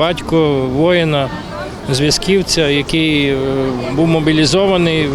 батько воїна, зв'язківця, який е, був мобілізований е,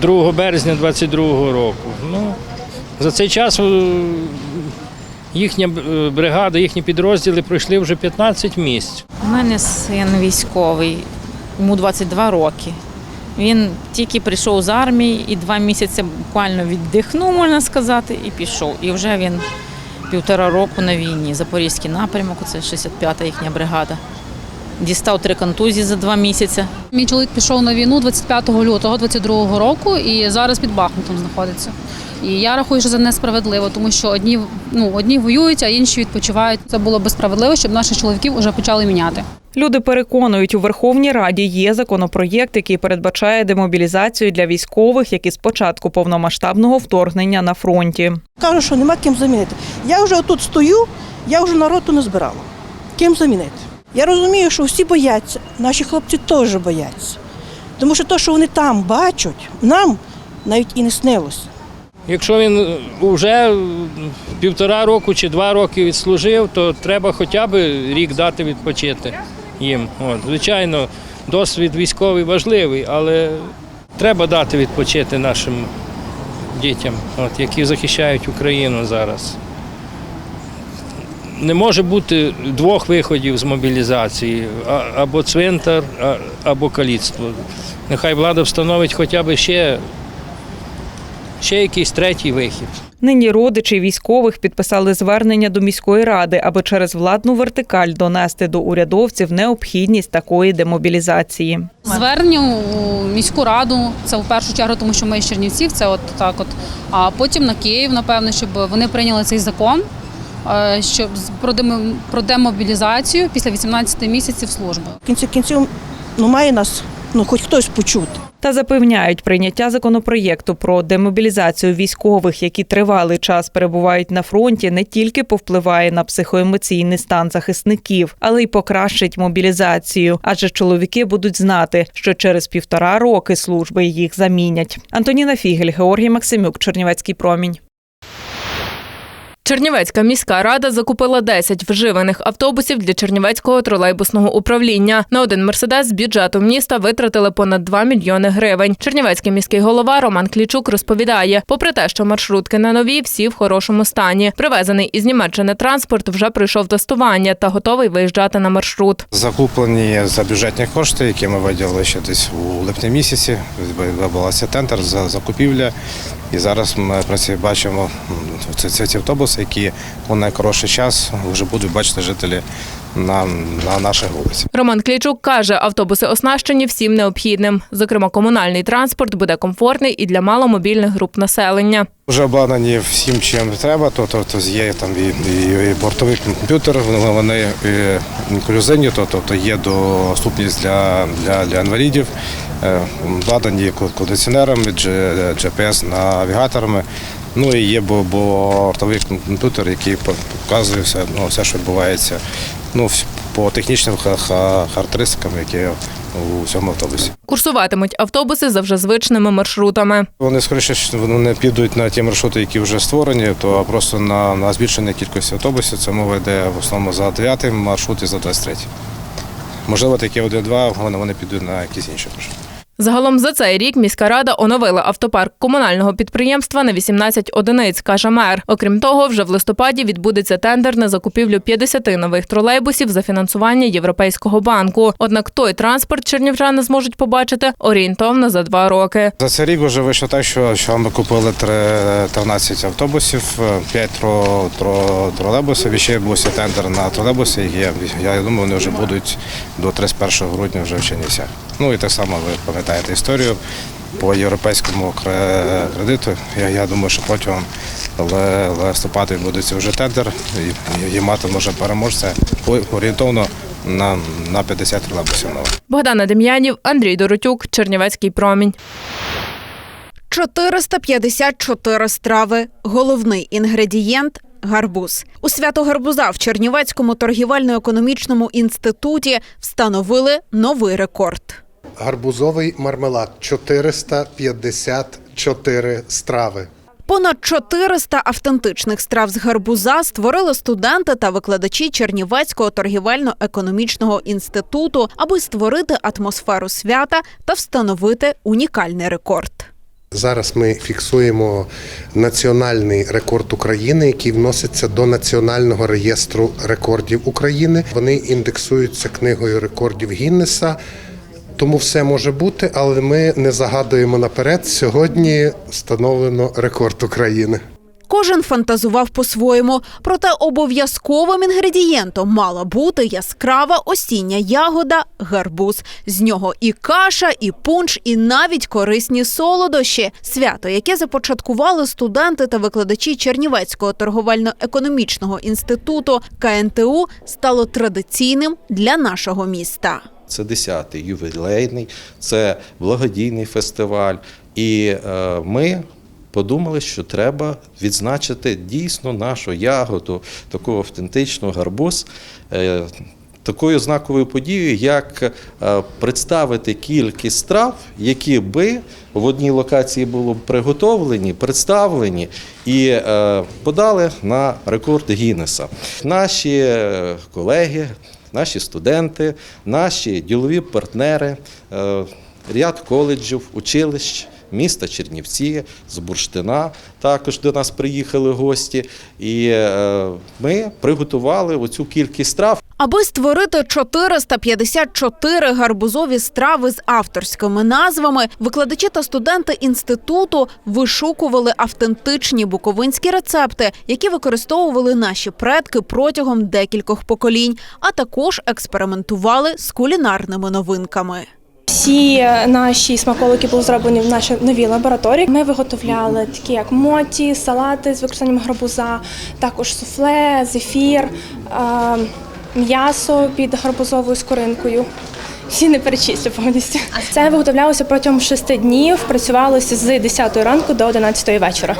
2 березня 22-го року. Ну, за цей час е, їхня е, бригада, їхні підрозділи пройшли вже 15 місць. У мене син військовий, йому 22 роки. Він тільки прийшов з армії і два місяці буквально віддихнув, можна сказати, і пішов. І вже він півтора року на війні. Запорізький напрямок, це 65-та їхня бригада. Дістав три контузії за два місяці. Мій чоловік пішов на війну 25 лютого 22 року і зараз під Бахмутом знаходиться. І я рахую, що це несправедливо, тому що одні ну одні воюють, а інші відпочивають. Це було би справедливо, щоб наших чоловіків вже почали міняти. Люди переконують, у Верховній Раді є законопроєкт, який передбачає демобілізацію для військових, які з початку повномасштабного вторгнення на фронті. Кажу, що нема ким замінити. Я вже тут стою, я вже народу не збирала. Ким замінити? Я розумію, що всі бояться, наші хлопці теж бояться. Тому що те, що вони там бачать, нам навіть і не снилося. Якщо він вже півтора року чи два роки відслужив, то треба хоча б рік дати відпочити їм. От, звичайно, досвід військовий важливий, але треба дати відпочити нашим дітям, от, які захищають Україну зараз. Не може бути двох виходів з мобілізації або цвинтар, а- або каліцтво. Нехай влада встановить хоча б ще, ще якийсь третій вихід. Нині родичі військових підписали звернення до міської ради, аби через владну вертикаль донести до урядовців необхідність такої демобілізації. Звернення у міську раду це в першу чергу, тому що ми з Чернівців, це от так от. А потім на Київ, напевно, щоб вони прийняли цей закон. Е, Щоб з- про демо- про демобілізацію після 18 місяців служби. В кінці кінців ну, має нас ну, хоч хтось почути. Та запевняють, прийняття законопроєкту про демобілізацію військових, які тривалий час перебувають на фронті, не тільки повпливає на психоемоційний стан захисників, але й покращить мобілізацію. Адже чоловіки будуть знати, що через півтора роки служби їх замінять. Антоніна Фігель, Георгій Максимюк, Чернівецький промінь. Чернівецька міська рада закупила 10 вживаних автобусів для Чернівецького тролейбусного управління. На один мерседес з бюджету міста витратили понад 2 мільйони гривень. Чернівецький міський голова Роман Клічук розповідає: попри те, що маршрутки на нові, всі в хорошому стані. Привезений із Німеччини транспорт вже пройшов тестування та готовий виїжджати на маршрут. Закуплені за бюджетні кошти, які ми виділили ще десь у липні місяці. Відбувався тендер за закупівля. І зараз ми в бачимо ці автобуси, які у найкоротший час вже будуть бачити жителі на, на наших вулицях. Роман Клічук каже, автобуси оснащені всім необхідним. Зокрема, комунальний транспорт буде комфортний і для маломобільних груп населення. Вже обладнані всім, чим треба, то, то, є там і, і, і бортовий комп'ютер, вони- вони і інклюзивні, то, то, то є доступність для, для, для інвалідів, е, обладнані кондиціонерами, G- GPS-навігаторами. Ну і є бо- бортовий комп'ютер, який показує все, ну, все, що відбувається ну, по технічним ха- ха- характеристикам, які у цьому автобусі. Курсуватимуть автобуси за вже звичними маршрутами. Вони скоріше вони підуть на ті маршрути, які вже створені, то просто на, на збільшення кількості автобусів. Це мова йде в основному за 9 маршрут і за 23. Можливо, такі один-два, вони, вони підуть на якісь інші маршрути. Загалом за цей рік міська рада оновила автопарк комунального підприємства на 18 одиниць, каже мер. Окрім того, вже в листопаді відбудеться тендер на закупівлю 50 нових тролейбусів за фінансування Європейського банку. Однак той транспорт чернівчани зможуть побачити орієнтовно за два роки. За цей рік вже вийшло так, що, що ми купили три- 13 автобусів, 5 тро, тро, тролейбусів, і ще був тендер на тролейбуси. Я, я думаю, вони вже будуть до 31 грудня вже в Чернівцях. Ну і так само ви пам'ятаєте історію по європейському кредиту. Я, я думаю, що протягом листопада відбудеться вже тендер і, і мати може переможця орієнтовно на, на 50 тролейбусів нових. Богдана Дем'янів, Андрій Доротюк, Чернівецький промінь. 454 страви. Головний інгредієнт гарбуз. У свято гарбуза в Чернівецькому торгівельно-економічному інституті встановили новий рекорд. Гарбузовий мармелад 454 страви. Понад 400 автентичних страв з гарбуза створили студенти та викладачі Чернівецького торгівельно-економічного інституту, аби створити атмосферу свята та встановити унікальний рекорд. Зараз ми фіксуємо національний рекорд України, який вноситься до національного реєстру рекордів України. Вони індексуються книгою рекордів Гіннеса. Тому все може бути, але ми не загадуємо наперед. Сьогодні встановлено рекорд України. Кожен фантазував по-своєму, проте обов'язковим інгредієнтом мала бути яскрава осіння ягода гарбуз. З нього і каша, і пунш, і навіть корисні солодощі. Свято, яке започаткували студенти та викладачі Чернівецького торговельно-економічного інституту КНТУ, стало традиційним для нашого міста. Це 10-й ювілейний, це благодійний фестиваль. І е, ми подумали, що треба відзначити дійсно нашу ягоду, таку автентичну гарбуз. Е, Такою знаковою подією, як е, представити кількість страв, які би в одній локації були приготовлені, представлені і подали на рекорд Гіннеса. Наші колеги, наші студенти, наші ділові партнери, е, ряд коледжів, училищ. Міста Чернівці, з Бурштина також до нас приїхали гості, і е, ми приготували оцю кількість страв. Аби створити 454 гарбузові страви з авторськими назвами, викладачі та студенти інституту вишукували автентичні буковинські рецепти, які використовували наші предки протягом декількох поколінь, а також експериментували з кулінарними новинками. Всі наші смаколики були зроблені в нашій новій лабораторії. Ми виготовляли такі як моті, салати з використанням гарбуза, також суфле, зефір, е, м'ясо під гарбузовою скоринкою. Всі не перечислю повністю. Це виготовлялося протягом шести днів. Працювалося з 10 ранку до 11 вечора.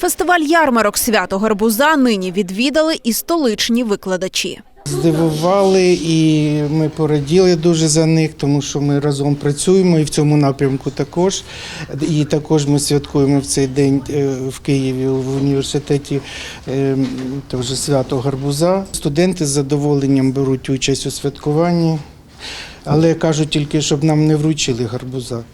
Фестиваль ярмарок свято гарбуза нині відвідали і столичні викладачі. Здивували, і ми пораділи дуже за них, тому що ми разом працюємо і в цьому напрямку також. І також ми святкуємо в цей день е, в Києві в університеті е, теж свято гарбуза. Студенти з задоволенням беруть участь у святкуванні, але кажуть тільки, щоб нам не вручили гарбуза.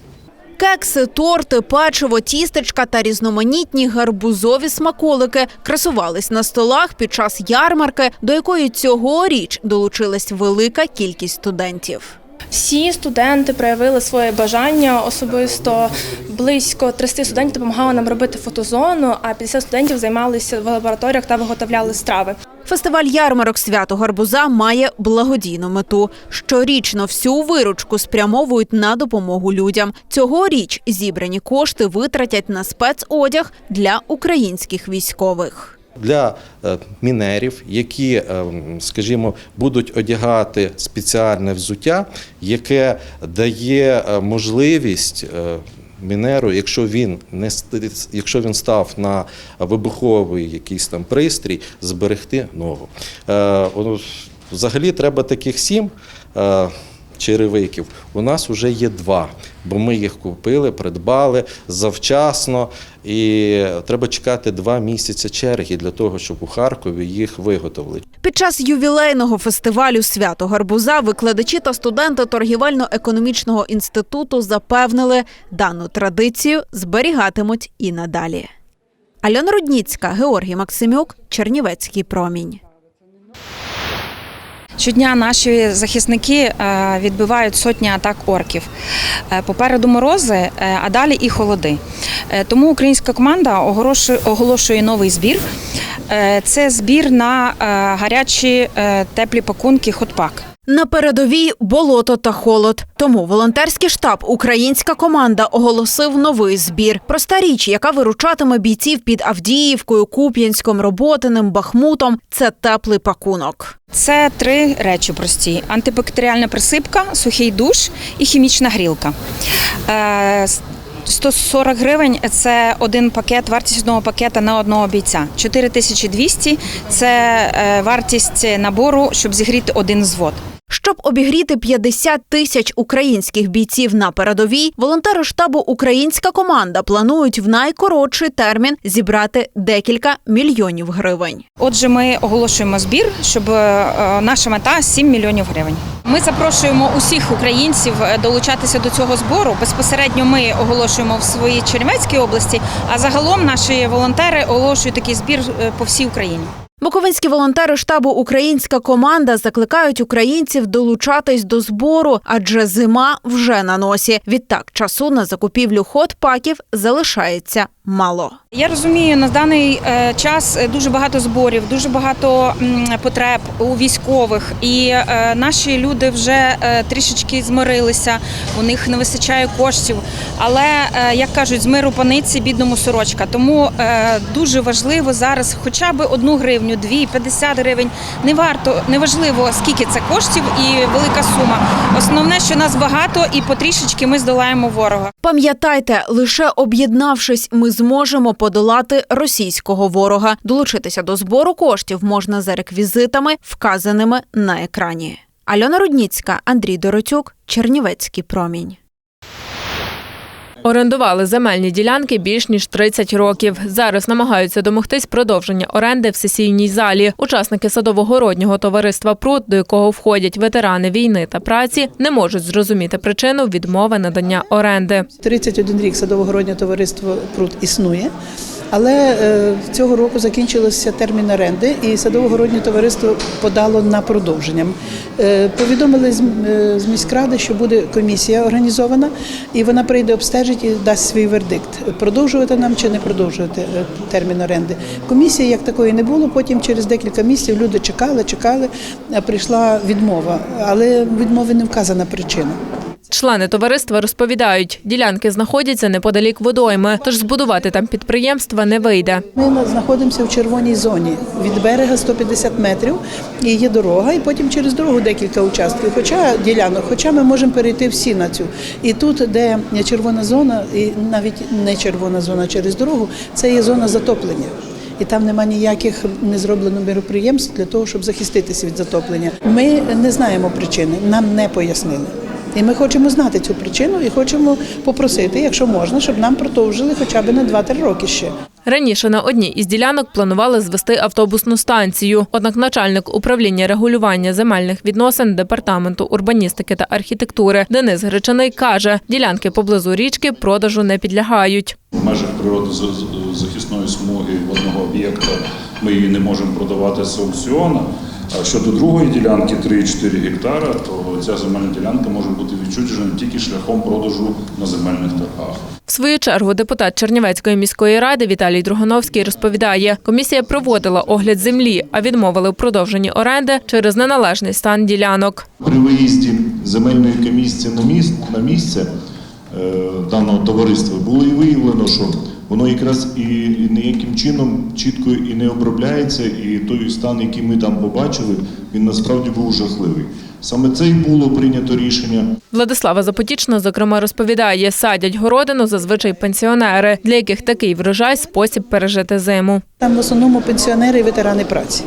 Кекси, торти, печиво, тістечка та різноманітні гарбузові смаколики красувались на столах під час ярмарки, до якої цьогоріч долучилась велика кількість студентів. Всі студенти проявили своє бажання. Особисто близько 300 студентів допомагали нам робити фотозону, а 50 студентів займалися в лабораторіях та виготовляли страви. Фестиваль ярмарок свято гарбуза має благодійну мету. Щорічно всю виручку спрямовують на допомогу людям. Цьогоріч зібрані кошти витратять на спецодяг для українських військових. Для е, мінерів, які, е, скажімо, будуть одягати спеціальне взуття, яке дає е, можливість. Мінеру, якщо він не якщо він став на вибуховий якийсь там пристрій, зберегти ногу. Взагалі треба таких сім черевиків. У нас вже є два, бо ми їх купили, придбали завчасно, і треба чекати два місяці черги для того, щоб у Харкові їх виготовили. Під час ювілейного фестивалю свято гарбуза викладачі та студенти торгівельно-економічного інституту запевнили, дану традицію зберігатимуть і надалі. Альона Рудніцька, Георгій Максимюк, Чернівецький промінь. Щодня наші захисники е, відбивають сотні атак орків. Е, Попереду морози, е, а далі і холоди. Тому українська команда оголошує, новий збір. Це збір на гарячі теплі пакунки Хотпак. На передовій болото та холод. Тому волонтерський штаб Українська команда оголосив новий збір. Проста річ, яка виручатиме бійців під Авдіївкою, Куп'янськом, Роботиним, Бахмутом. Це теплий пакунок. Це три речі прості: антибактеріальна присипка, сухий душ і хімічна грілка. Е, 140 гривень це один пакет, вартість одного пакета на одного бійця. 4200 – це е, вартість набору, щоб зігріти один звод. Щоб обігріти 50 тисяч українських бійців на передовій, волонтери штабу Українська команда планують в найкоротший термін зібрати декілька мільйонів гривень. Отже, ми оголошуємо збір, щоб е, наша мета 7 мільйонів гривень. Ми запрошуємо усіх українців е, долучатися до цього збору. Безпосередньо ми оголошуємо в своїй Чернівецькій області, а загалом наші волонтери оголошують такий збір е, по всій Україні. Буковинські волонтери штабу Українська команда закликають українців долучатись до збору, адже зима вже на носі. Відтак часу на закупівлю хот-паків залишається мало. Я розумію, на даний е, час е, дуже багато зборів, дуже багато потреб у військових, і е, наші люди вже трішечки змирилися. У них не вистачає коштів. Але як кажуть, з миру паниці бідному сорочка. Тому дуже важливо зараз, хоча б одну гривню, дві, 50 гривень. Не варто, не важливо скільки це коштів і велика сума. Основне, що нас багато, і потрішечки ми здолаємо ворога. Пам'ятайте, лише об'єднавшись, ми зможемо подолати російського ворога. Долучитися до збору коштів можна за реквізитами, вказаними на екрані. Альона Рудніцька, Андрій Доротюк, Чернівецький промінь. Орендували земельні ділянки більш ніж 30 років. Зараз намагаються домогтись продовження оренди в сесійній залі. Учасники садово-городнього товариства Пруд, до якого входять ветерани війни та праці, не можуть зрозуміти причину відмови надання оренди. 31 рік садово-городнє товариство Пруд існує. Але е, цього року закінчився термін оренди, і садово-городнє товариство подало на продовження. Е, повідомили з, е, з міськради, що буде комісія організована, і вона прийде обстежить і дасть свій вердикт: продовжувати нам чи не продовжувати термін оренди. Комісії як такої не було. Потім через декілька місяців люди чекали, чекали, прийшла відмова. Але в відмові не вказана причина. Члени товариства розповідають, ділянки знаходяться неподалік водойми, тож збудувати там підприємства не вийде. Ми знаходимося в червоній зоні від берега 150 метрів, і є дорога, і потім через дорогу декілька участків. Хоча ділянок, хоча ми можемо перейти всі на цю. І тут, де червона зона, і навіть не червона зона через дорогу, це є зона затоплення. І там нема ніяких не зроблено мероприємств для того, щоб захиститися від затоплення. Ми не знаємо причини, нам не пояснили. І ми хочемо знати цю причину і хочемо попросити, якщо можна, щоб нам продовжили хоча б на 2-3 роки ще. Раніше на одній із ділянок планували звести автобусну станцію. Однак начальник управління регулювання земельних відносин департаменту урбаністики та архітектури Денис Гречаний каже, ділянки поблизу річки продажу не підлягають. В межах природозахисної смуги водного об'єкта ми її не можемо продавати з аукціону. А щодо другої ділянки 3,4 гектара, то ця земельна ділянка може бути відчужена тільки шляхом продажу на земельних торгах. В свою чергу депутат Чернівецької міської ради Віталій Другановський розповідає, комісія проводила огляд землі, а відмовили у продовженні оренди через неналежний стан ділянок. При виїзді земельної комісії на місце, на місце е, даного товариства було і виявлено, що воно якраз і ніяким чином чітко і не обробляється, і той стан, який ми там побачили, він насправді був жахливий. Саме це й було прийнято рішення. Владислава Запотічна, зокрема, розповідає, садять городину зазвичай пенсіонери, для яких такий врожай спосіб пережити зиму. Там в основному пенсіонери і ветерани праці.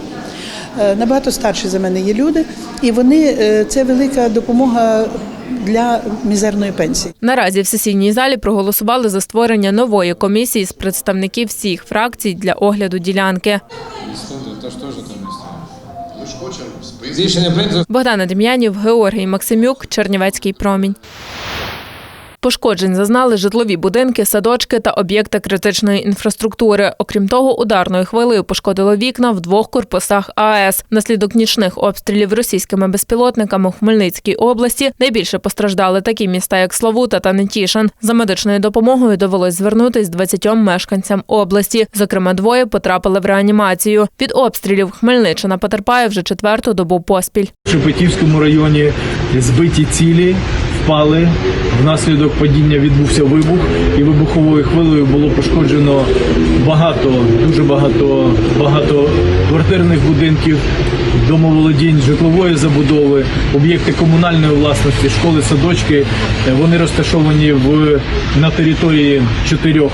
Е, Набагато старші за мене є люди, і вони е, це велика допомога для мізерної пенсії. Наразі в сесійній залі проголосували за створення нової комісії з представників всіх фракцій для огляду ділянки. Богдана Дем'янів, Георгій Максимюк, Чернівецький промінь. Пошкоджень зазнали житлові будинки, садочки та об'єкти критичної інфраструктури. Окрім того, ударною хвилею пошкодило вікна в двох корпусах АЕС. Внаслідок нічних обстрілів російськими безпілотниками у Хмельницькій області найбільше постраждали такі міста, як Славута та Нетішин. За медичною допомогою довелось звернутись 20 мешканцям області. Зокрема, двоє потрапили в реанімацію. Від обстрілів Хмельниччина потерпає вже четверту добу поспіль. В Шепетівському районі збиті цілі впали. Внаслідок падіння відбувся вибух, і вибуховою хвилею було пошкоджено багато, дуже багато, багато квартирних будинків, домоволодінь, житлової забудови, об'єкти комунальної власності, школи, садочки. Вони розташовані в на території чотирьох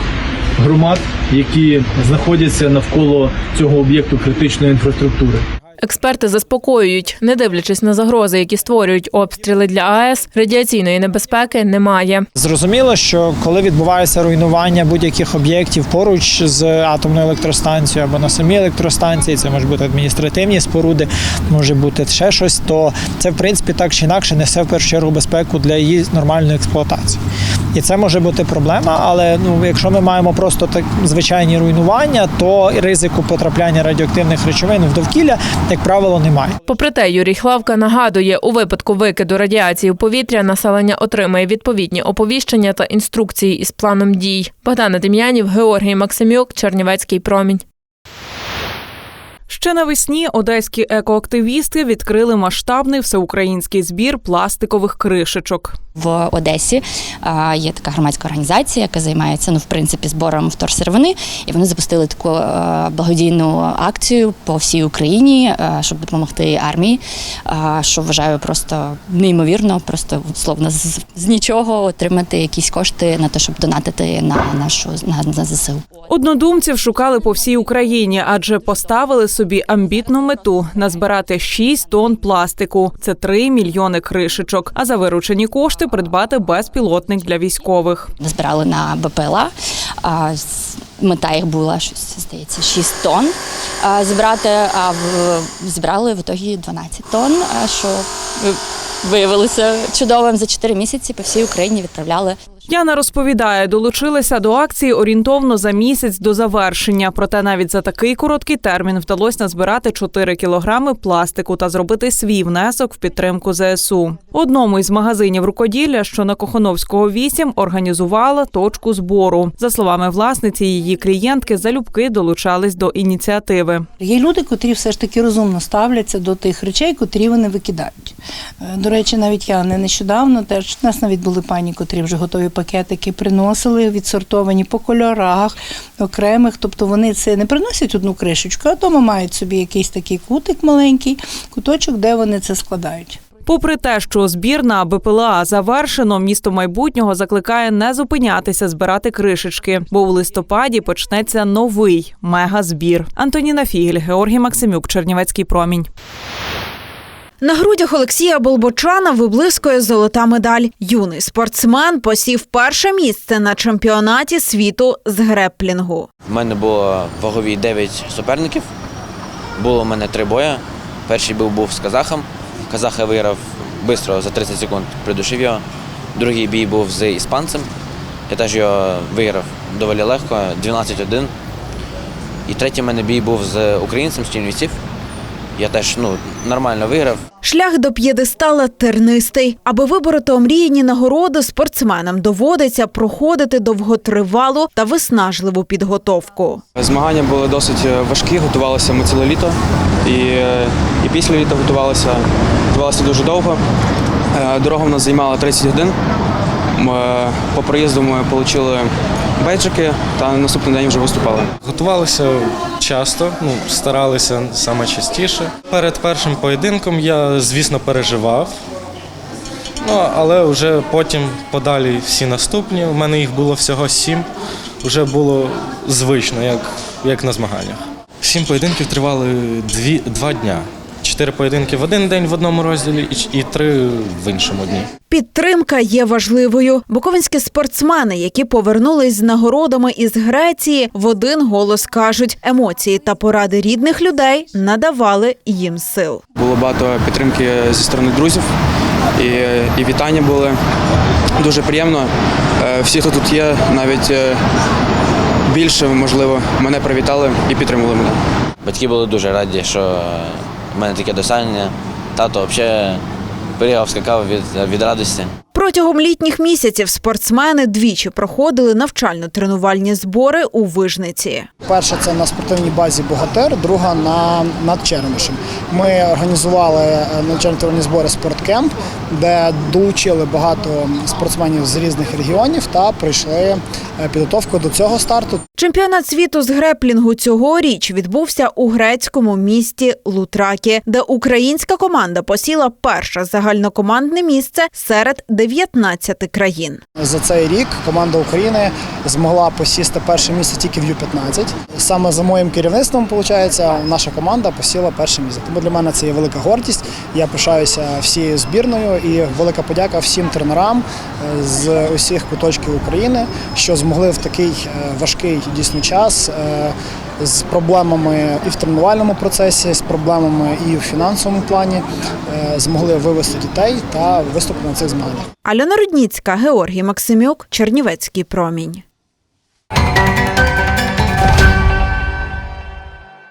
громад, які знаходяться навколо цього об'єкту критичної інфраструктури. Експерти заспокоюють, не дивлячись на загрози, які створюють обстріли для АЕС, радіаційної небезпеки немає. Зрозуміло, що коли відбувається руйнування будь-яких об'єктів поруч з атомною електростанцією або на самій електростанції, це може бути адміністративні споруди, може бути ще щось, то це в принципі так чи інакше несе в першу чергу безпеку для її нормальної експлуатації. І це може бути проблема, але ну якщо ми маємо просто так звичайні руйнування, то ризику потрапляння радіоактивних речовин в довкілля, як правило, немає. Попри те, Юрій Хлавка нагадує, у випадку викиду радіації у повітря населення отримає відповідні оповіщення та інструкції із планом дій. Богдана Дем'янів, Георгій Максимюк, Чернівецький промінь. Ще навесні одеські екоактивісти відкрили масштабний всеукраїнський збір пластикових кришечок. В Одесі є така громадська організація, яка займається ну, в принципі збором вторсировини, і вони запустили таку благодійну акцію по всій Україні, щоб допомогти армії. Що вважаю просто неймовірно, просто словно з, з нічого отримати якісь кошти на те, щоб донатити на нашу на, на ЗСУ. Однодумців шукали по всій Україні, адже поставили собі амбітну мету назбирати 6 тонн пластику. Це 3 мільйони кришечок. А за виручені кошти придбати безпілотник для військових. Збирали на БПЛА. А, мета їх була щось, здається, 6 тонн а, зібрати, а в, зібрали в ітогі 12 тонн, що ви- виявилося чудовим за 4 місяці по всій Україні відправляли. Яна розповідає, долучилися до акції орієнтовно за місяць до завершення. Проте навіть за такий короткий термін вдалося назбирати 4 кілограми пластику та зробити свій внесок в підтримку ЗСУ. Одному із магазинів рукоділля, що на Кохановського 8, організувала точку збору. За словами власниці, її клієнтки залюбки долучались до ініціативи. Є люди, котрі все ж таки розумно ставляться до тих речей, котрі вони викидають. Е, До речі, навіть я не нещодавно теж у нас навіть були пані, котрі вже готові пакетики приносили, відсортовані по кольорах окремих. Тобто вони це не приносять одну кришечку, а вдома мають собі якийсь такий кутик маленький, куточок, де вони це складають. Попри те, що збір на БПЛА завершено, місто майбутнього закликає не зупинятися збирати кришечки, бо у листопаді почнеться новий мегазбір. Антоніна Фігель, Георгій Максимюк, Чернівецький промінь. На грудях Олексія Болбочана виблискує золота медаль. Юний спортсмен посів перше місце на чемпіонаті світу з греплінгу. У мене було в ваговій 9 суперників. Було в мене три бої. Перший був, був з казахом. Казах я виграв швидко за 30 секунд, придушив його. Другий бій був з іспанцем. Я теж його виграв доволі легко, 12-1. І третій в мене бій був з українцем з Чернівців. Я теж ну, нормально виграв. Шлях до п'єдестала тернистий. Аби вибороти омріяні нагороди, спортсменам доводиться проходити довготривалу та виснажливу підготовку. Змагання були досить е, важкі, готувалися ми ціле літо. І, е, і після літа готувалися, готувалися дуже довго. Е, Дорога в нас займала 30 годин. По проїзду ми отримали бейджики та наступний день вже виступали. Готувалися часто, ну старалися саме частіше. Перед першим поєдинком я, звісно, переживав. Ну, але вже потім подалі всі наступні. У мене їх було всього сім. Вже було звично, як, як на змаганнях. Сім поєдинків тривали дві, два дня. Чотири поєдинки в один день в одному розділі і, і три в іншому дні. Підтримка є важливою. Буковинські спортсмени, які повернулись з нагородами із Греції, в один голос кажуть, емоції та поради рідних людей надавали їм сил. Було багато підтримки зі сторони друзів і, і вітання були. Дуже приємно. Е, Всі, хто тут є, навіть е, більше, можливо, мене привітали і підтримували мене. Батьки були дуже раді, що в мене таке досягнення. Тато взагалі пригав, скакав від, від радості. Протягом літніх місяців спортсмени двічі проходили навчально-тренувальні збори у Вижниці. Перша це на спортивній базі Богатир, друга на над Черемишем. Ми організували е, навчально-тренувальні збори спорткемп, де долучили багато спортсменів з різних регіонів та пройшли е, підготовку до цього старту. Чемпіонат світу з греплінгу цьогоріч відбувся у грецькому місті Лутракі, де українська команда посіла перше загальнокомандне місце серед 19 країн. За цей рік команда України змогла посісти перше місце тільки в Ю-15. Саме за моїм керівництвом, виходить, наша команда посіла перше місце. Тому для мене це є велика гордість. Я пишаюся всією збірною і велика подяка всім тренерам е, з усіх куточків України, що змогли в такий е, важкий дійсно час. З проблемами і в тренувальному процесі, з проблемами і в фінансовому плані е, змогли вивести дітей та виступити на цих змаганнях. Альона Рудніцька, Георгій Максимюк, Чернівецький промінь.